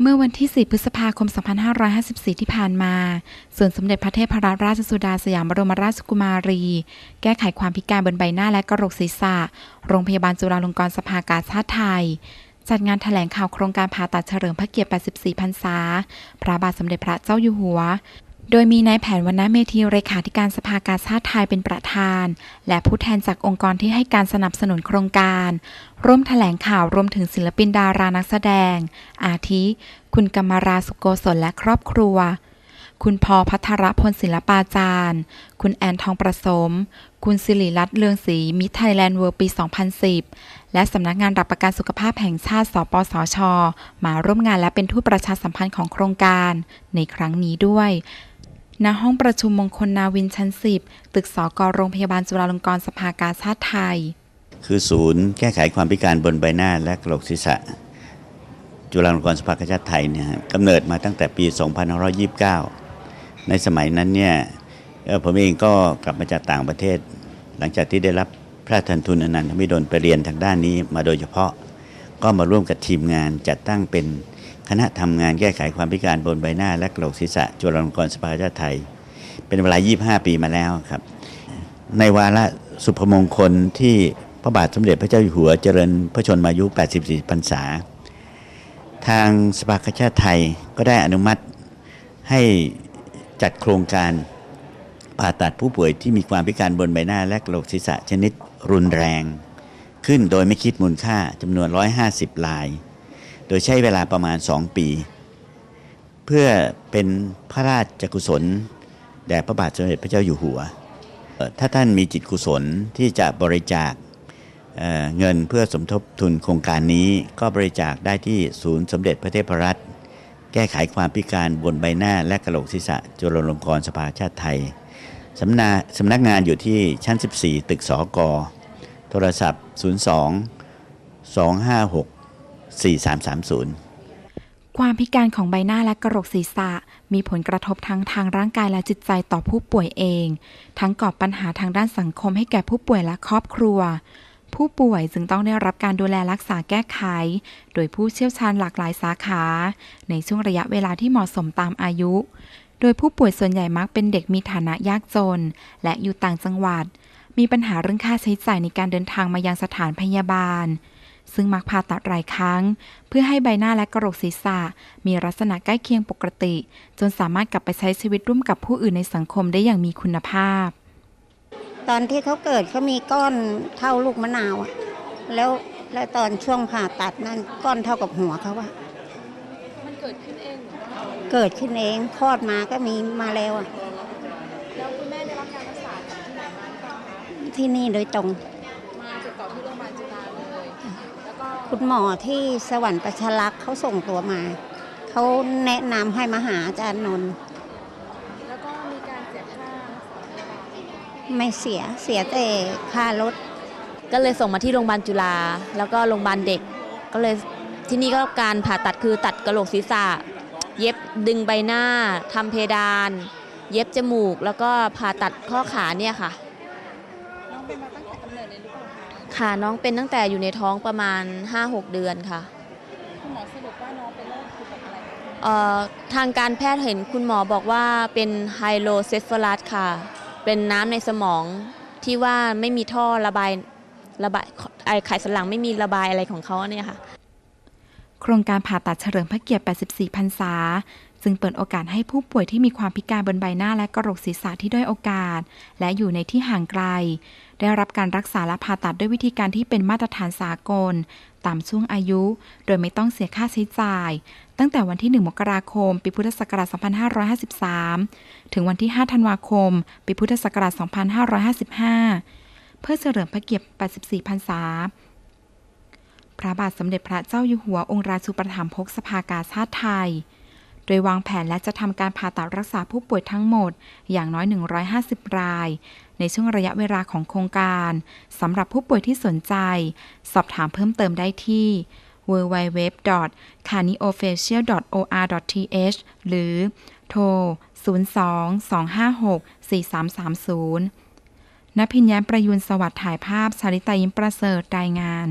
เมื่อวันที่ 4 พฤษภาคม 2554 ที่ผ่านมาส่วนสมเด็จพระเทพรัตนราชสุดาสยามบรมราชกุมารี แก้ไขความพิการบนใบหน้าและกระโหลกศีรษะ โรงพยาบาลจุฬาลงกรณ์สภากาชาติไทย จัดงานแถลงข่าวโครงการผ่าตัดเฉลิมพระเกียรติ 84 พรรษา พระบาทสมเด็จพระเจ้าอยู่หัว โดยมีนายแผนวรรณเมธีเลขาธิการสภากาชาติไทยเป็นประธาน และผู้แทนจากองค์กรที่ให้การสนับสนุนโครงการ ร่วมแถลงข่าวรวมถึงศิลปินดารานักแสดง อาทิ คุณกมาราสุโกศลและครอบครัว คุณพอพัทรพลศิลปาจารย์ คุณแอนทองประสม คุณสิริรัตน์เลืองศรีมิไทยแลนด์เวิร์ปี 2010 และสำนักงานรับประกันสุขภาพแห่งชาติ สปสช มาร่วมงานและเป็นทูตประชาสัมพันธ์ของโครงการ ในครั้งนี้ด้วย ณห้องประชุมมงคลนาวินชั้น 10 ตึกสกโรงพยาบาลจุฬาลงกรณ์สภากาชาติไทย คือศูนย์แก้ไขความพิการบนใบหน้าและกระโหลกศีรษะ จุฬาลงกรณ์สภากาชาติไทยเนี่ยกำเนิดมาตั้งแต่ปี 2529 ในสมัยนั้นเนี่ยผมเองก็กลับมาจากต่างประเทศ หลังจากที่ได้รับพระราชทานทุนอนันทมิดลไปเรียนทางด้านนี้มาโดยเฉพาะ ก็มาร่วมกับทีมงานจัดตั้งเป็น คณะทำงานแก้ไขความพิการบนใบหน้าและกระโหลกศีรษะจุฬาลงกรณ์สภาชาติไทย เป็นเวลา 25 ปีมาแล้วครับ ในวาระสุพมงคลที่พระบาทสมเด็จพระเจ้าอยู่หัวเจริญพระชนมายุ 84 พรรษา ทางสภากาชาติไทยก็ได้อนุมัติให้จัดโครงการผ่าตัดผู้ป่วยที่มีความพิการบนใบหน้าและกระโหลกศีรษะชนิดรุนแรง ขึ้นโดยไม่คิดมูลค่าจำนวน 150 ลาย โดยใช้เวลาประมาณ 2 ปี เพื่อเป็นพระราชกุศลแด่พระบาทสมเด็จพระเจ้าอยู่หัว ถ้าท่านมีจิตกุศลที่จะบริจาคเเงินเพื่อสมทบทุนโครงการนี้ก็บริจาคได้ที่ศูนย์สมเด็จพระเทพรัตน์แก้ไขความพิการบนใบหน้าและกระโหลกศีรษะจุฬาลงกรณ์สภาชาติไทยสำนาสำนักงานอยู่ที่ชั้น 14 ตึกสอกอโทรศัพท์ 02 256 4330 ความพิการของใบหน้าและกระโหลกศีรษะ มีผลกระทบทั้งทางร่างกายและจิตใจต่อผู้ป่วยเอง ทั้งก่อปัญหาทางด้านสังคมให้แก่ผู้ป่วยและครอบครัว ผู้ป่วยจึงต้องได้รับการดูแลรักษาแก้ไข โดยผู้เชี่ยวชาญหลากหลายสาขา ในช่วงระยะเวลาที่เหมาะสมตามอายุ โดยผู้ป่วยส่วนใหญ่มักเป็นเด็กมีฐานะยากจน และอยู่ต่างจังหวัด มีปัญหาเรื่องค่าใช้จ่ายในการเดินทางมายังสถานพยาบาล ซึ่งมักผ่าตัดหลายครั้ง เพื่อให้ใบหน้าและกระโหลกศีรษะ มีลักษณะใกล้เคียงปกติ จนสามารถกลับไปใช้ชีวิตร่วมกับผู้อื่นในสังคมได้อย่างมีคุณภาพ ตอนที่เขาเกิดเขามีก้อนเท่าลูกมะนาวอะแล้วแล้วตอนช่วงผ่าตัดนั่นก้อนเท่ากับหัวเขาอะมันเกิดขึ้นเองเหรอคะเกิดขึ้นเองคลอดมาก็มีมาแล้วอะแล้วคุณแม่ได้รับการรักษาจากที่ไหนมาหรือเปล่าคะที่นี่โดยตรง คุณหมอที่สวรรค์ประชารักษ์เขาส่งตัวมา เขาแนะนำให้มาหาอาจารย์นนท์แล้วก็มีการเสียค่ารักษาพยาบาลไม่เสียเสียแต่ค่ารถ ก็เลยส่งมาที่โรงพยาบาลจุฬาแล้วก็โรงพยาบาลเด็ก ก็เลยที่นี่ก็การผ่าตัดคือตัดกระโหลกศีรษะ เย็บดึงใบหน้าทำเพดาน เย็บจมูก แล้วก็ผ่าตัดข้อขาเนี่ยค่ะ น้องเป็นมาตั้งแต่กำเนิดเลยหรือเปล่า คะค่ะน้องเป็นตั้งแต่อยู่ในท้องประมาณ 5-6 เดือนค่ะคุณหมอสรุปว่าน้องเป็นโรคเกี่ยวกับอะไรคะเอ่อทางการแพทย์เห็นคุณหมอบอกว่าเป็นไฮโลเซฟลัสค่ะ เป็นน้ำในสมองที่ว่าไม่มีท่อระบายระบายไอไขสันหลังไม่มีระบายอะไรของเขาเนี่ยค่ะ โครงการผ่าตัดเฉลิมพระเกียรติ 84 พรรษา จึงเปิดโอกาสให้ผู้ป่วยที่มีความพิการบนใบหน้าและกระโหลกศีรษะที่ด้อยโอกาส และอยู่ในที่ห่างไกล ได้รับการรักษาและผ่าตัดด้วยวิธีการที่เป็นมาตรฐานสากล ตามช่วงอายุ โดยไม่ต้องเสียค่าใช้จ่าย ตั้งแต่วันที่ 1 มกราคม ปีพุทธศักราช 2553 ถึงวันที่ 5 ธันวาคม ปีพุทธศักราช 2555 เพื่อเฉลิมพระเกียรติ 84 พรรษาพระบาทสมเด็จพระเจ้าอยู่หัวองค์ราชูปถัมภกสภากาชาติไทย โดยวางแผนและจะทำการผ่าตัดรักษาผู้ป่วยทั้งหมด อย่างน้อย 150 ราย ในช่วงระยะเวลาของโครงการสำหรับผู้ป่วยที่สนใจ สอบถามเพิ่มเติมได้ที่ www.caniofacial.or.th หรือโทร 02-256-4330นภิญญาประยุนสวัสดิ์ถ่ายภาพชาลิตายิ้มประเสริฐรายงาน